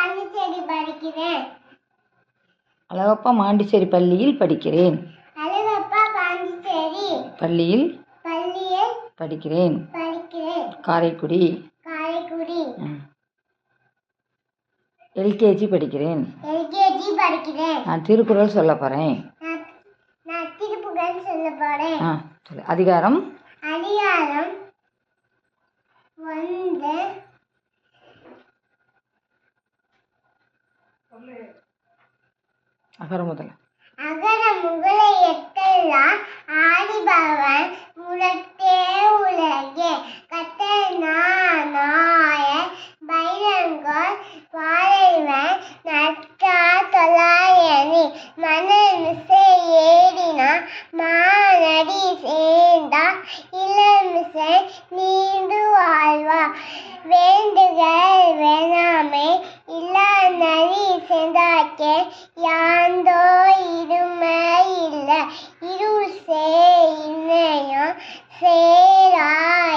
படிக்கிறேன். அழகப்பா மாண்டிச்சேரி பள்ளியில் படிக்கிறேன். அழகப்பா பாண்டிச்சேரி. பள்ளியில் பள்ளியில் படிக்கிறேன். படிக்கிறேன். காரைக்குடி. காரைக்குடி. எல்கேஜி படிக்கிறேன். எல்கேஜி படிக்கிறேன். நான் திருக்குறள் சொல்ல போறேன். நான் திருப்புகழ் சொல்ல போறேன். ஆ சொல்லு. அதிகாரம்? அதிகாரம் வந்து அகர முதல்ல அகர முகலை எட்டெல்லாம் ஆடிபவன் உலகே உலகே. கத்தனா நாய பைரங்கோல் வாழைவன் இன்னையும் சேரா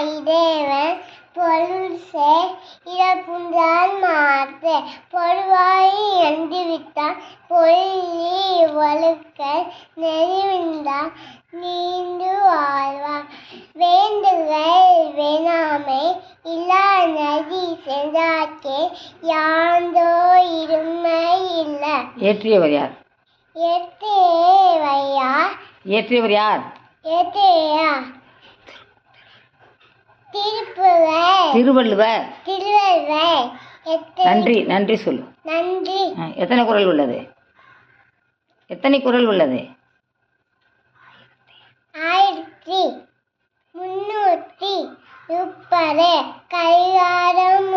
இதேவன் பொருள் சே இழப்புண்டால் மாற்று பொருவாய் எண்டு விட்டால் பொருளி வழுக்கல் நெறிவிந்தால் நீண்டு வாழ்வார். வேண்டுகள் வேணாமை இல்லா நதி சென்றாக்கே யாந்தோ இருமை இல்ல. ஏற்றியவர் யார்? ஏற்றியவர் யார்? எத்தேயா திருப்புகள் திருவள்ளுவர் திருவள்ளுவர். நன்றி நன்றி சொல்லு நன்றி. எத்தனை குரல் உள்ளது? எத்தனை குரல் உள்ளது? ஆயிரத்தி முன்னூற்றி முப்பது. கரிகாரம்